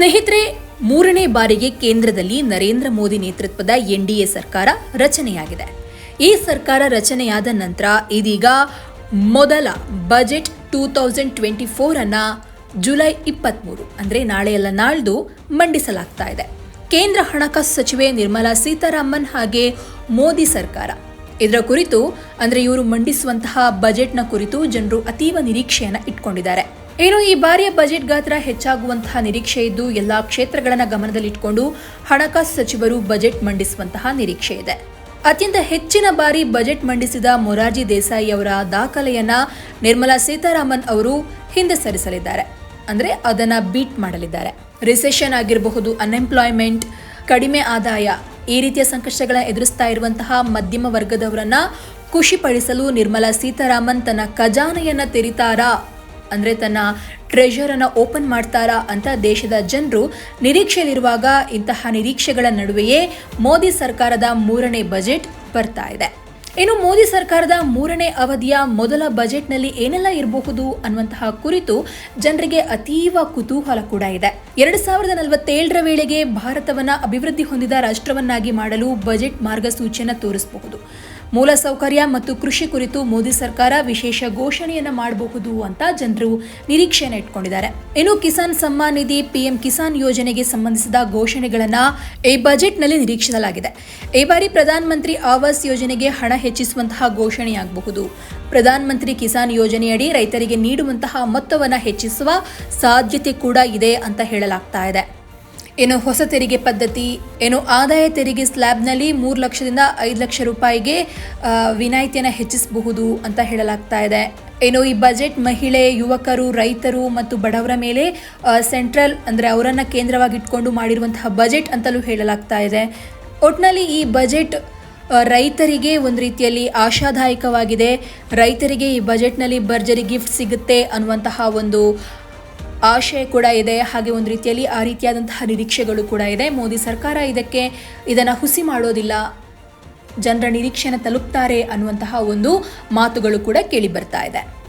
ಸ್ನೇಹಿತರೆ, ಮೂರನೇ ಬಾರಿಗೆ ಕೇಂದ್ರದಲ್ಲಿ ನರೇಂದ್ರ ಮೋದಿ ನೇತೃತ್ವದ ಎನ್ಡಿಎ ಸರ್ಕಾರ ರಚನೆಯಾಗಿದೆ. ಈ ಸರ್ಕಾರ ರಚನೆಯಾದ ನಂತರ ಇದೀಗ ಮೊದಲ budget two thousand twenty four ಅನ್ನ ಜುಲೈ ಇಪ್ಪತ್ತ್ಮೂರು ಅಂದರೆ ನಾಳೆಯಲ್ಲ ನಾಳ್ದು, ಮಂಡಿಸಲಾಗ್ತಾ ಇದೆ. ಕೇಂದ್ರ ಹಣಕಾಸು ಸಚಿವೆ ನಿರ್ಮಲಾ ಸೀತಾರಾಮನ್ ಹಾಗೆ ಮೋದಿ ಸರ್ಕಾರ. ಇದರ ಕುರಿತು, ಅಂದರೆ ಇವರು ಮಂಡಿಸುವಂತಹ ಬಜೆಟ್ನ ಕುರಿತು ಜನರು ಅತೀವ ನಿರೀಕ್ಷೆಯನ್ನು ಇಟ್ಕೊಂಡಿದ್ದಾರೆ. ಏನು ಈ ಬಾರಿಯ ಬಜೆಟ್ ಗಾತ್ರ ಹೆಚ್ಚಾಗುವಂತಹ ನಿರೀಕ್ಷೆ ಇದ್ದು ಎಲ್ಲಾ ಕ್ಷೇತ್ರಗಳನ್ನು ಗಮನದಲ್ಲಿಟ್ಟುಕೊಂಡು ಹಣಕಾಸು ಸಚಿವರು ಬಜೆಟ್ ಮಂಡಿಸುವಂತಹ ನಿರೀಕ್ಷೆ ಇದೆ. ಅತ್ಯಂತ ಹೆಚ್ಚಿನ ಬಾರಿ ಬಜೆಟ್ ಮಂಡಿಸಿದ ಮೊರಾರ್ಜಿ ದೇಸಾಯಿ ಅವರ ದಾಖಲೆಯನ್ನ ನಿರ್ಮಲಾ ಸೀತಾರಾಮನ್ ಅವರು ಹಿಂದೆ ಸರಿಸಲಿದ್ದಾರೆ. ಅಂದ್ರೆ ಅದನ್ನ ಬೀಟ್ ಮಾಡಲಿದ್ದಾರೆ. ರಿಸೆಷನ್ ಆಗಿರಬಹುದು, ಅನ್ಎಂಪ್ಲಾಯ್ಮೆಂಟ್, ಕಡಿಮೆ ಆದಾಯ ಈ ರೀತಿಯ ಸಂಕಷ್ಟಗಳನ್ನು ಎದುರಿಸ್ತಾ ಇರುವಂತಹ ಮಧ್ಯಮ ವರ್ಗದವರನ್ನ ಖುಷಿಪಡಿಸಲು ನಿರ್ಮಲಾ ಸೀತಾರಾಮನ್ ತನ್ನ ಖಜಾನೆಯನ್ನ ತೆರಿತಾರಾ ಅಂದ್ರೆ ತನ್ನ ಟ್ರೆಷರನ್ನು ಓಪನ್ ಮಾಡ್ತಾರಾ ಅಂತ ದೇಶದ ಜನರು ನಿರೀಕ್ಷೆಯಲ್ಲಿರುವಾಗ ಇಂತಹ ನಿರೀಕ್ಷೆಗಳ ನಡುವೆಯೇ ಮೋದಿ ಸರ್ಕಾರದ ಮೂರನೇ ಬಜೆಟ್ ಬರ್ತಾ ಇದೆ. ಇನ್ನು ಮೋದಿ ಸರ್ಕಾರದ ಮೂರನೇ ಅವಧಿಯ ಮೊದಲ ಬಜೆಟ್ನಲ್ಲಿ ಏನೆಲ್ಲ ಇರಬಹುದು ಅನ್ನುವಂತಹ ಕುರಿತು ಜನರಿಗೆ ಅತೀವ ಕುತೂಹಲ ಕೂಡ ಇದೆ. ಎರಡು ಸಾವಿರದ ನಲವತ್ತೇಳರ ವೇಳೆಗೆ ಭಾರತವನ್ನ ಅಭಿವೃದ್ಧಿ ಹೊಂದಿದ ರಾಷ್ಟ್ರವನ್ನಾಗಿ ಮಾಡಲು ಬಜೆಟ್ ಮಾರ್ಗಸೂಚಿಯನ್ನು ತೋರಿಸಬಹುದು. ಮೂಲಸೌಕರ್ಯ ಮತ್ತು ಕೃಷಿ ಕುರಿತು ಮೋದಿ ಸರ್ಕಾರ ವಿಶೇಷ ಘೋಷಣೆಯನ್ನು ಮಾಡಬಹುದು ಅಂತ ಜನರು ನಿರೀಕ್ಷೆಯನ್ನು ಇಟ್ಕೊಂಡಿದ್ದಾರೆ. ಇನ್ನು ಕಿಸಾನ್ ಸಮ್ಮಾನ್ ನಿಧಿ ಪಿಎಂ ಕಿಸಾನ್ ಯೋಜನೆಗೆ ಸಂಬಂಧಿಸಿದ ಘೋಷಣೆಗಳನ್ನ ಈ ಬಜೆಟ್ನಲ್ಲಿ ನಿರೀಕ್ಷಿಸಲಾಗಿದೆ. ಈ ಬಾರಿ ಪ್ರಧಾನ ಮಂತ್ರಿ ಆವಾಸ್ ಯೋಜನೆಗೆ ಹಣ ಹೆಚ್ಚಿಸುವಂತಹ ಘೋಷಣೆಯಾಗಬಹುದು. ಪ್ರಧಾನಮಂತ್ರಿ ಕಿಸಾನ್ ಯೋಜನೆಯಡಿ ರೈತರಿಗೆ ನೀಡುವಂತಹ ಮೊತ್ತವನ್ನು ಹೆಚ್ಚಿಸುವ ಸಾಧ್ಯತೆ ಕೂಡ ಇದೆ ಅಂತ ಹೇಳಲಾಗ್ತಾ ಇದೆ. ಏನು ಹೊಸ ತೆರಿಗೆ ಪದ್ಧತಿ, ಏನು ಆದಾಯ ತೆರಿಗೆ ಸ್ಲ್ಯಾಬ್ನಲ್ಲಿ ಮೂರು ಲಕ್ಷದಿಂದ ಐದು ಲಕ್ಷ ರೂಪಾಯಿಗೆ ವಿನಾಯಿತಿಯನ್ನು ಹೆಚ್ಚಿಸಬಹುದು ಅಂತ ಹೇಳಲಾಗ್ತಾ ಇದೆ. ಏನು ಈ ಬಜೆಟ್ ಮಹಿಳೆ, ಯುವಕರು, ರೈತರು ಮತ್ತು ಬಡವರ ಮೇಲೆ ಸೆಂಟ್ರಲ್ ಅಂದರೆ ಅವರನ್ನು ಕೇಂದ್ರವಾಗಿಟ್ಕೊಂಡು ಮಾಡಿರುವಂತಹ ಬಜೆಟ್ ಅಂತಲೂ ಹೇಳಲಾಗ್ತಾ ಇದೆ. ಒಟ್ಟಿನಲ್ಲಿ ಈ ಬಜೆಟ್ ರೈತರಿಗೆ ಒಂದು ರೀತಿಯಲ್ಲಿ ಆಶಾದಾಯಕವಾಗಿದೆ. ರೈತರಿಗೆ ಈ ಬಜೆಟ್ನಲ್ಲಿ ಭರ್ಜರಿ ಗಿಫ್ಟ್ ಸಿಗುತ್ತೆ ಅನ್ನುವಂತಹ ಒಂದು ಆಶಯ ಕೂಡ ಇದೆ. ಹಾಗೆ ಒಂದು ರೀತಿಯಲ್ಲಿ ಆ ರೀತಿಯಾದಂತಹ ನಿರೀಕ್ಷೆಗಳು ಕೂಡ ಇದೆ. ಮೋದಿ ಸರ್ಕಾರ ಇದಕ್ಕೆ ಇದನ್ನು ಹುಸಿ ಮಾಡೋದಿಲ್ಲ. ಜನರ ನಿರೀಕ್ಷೆಯನ್ನು ತಲುಪ್ತಾರೆ ಅನ್ನುವಂತಹ ಒಂದು ಮಾತುಗಳು ಕೂಡ ಕೇಳಿ ಬರ್ತಾ ಇದೆ.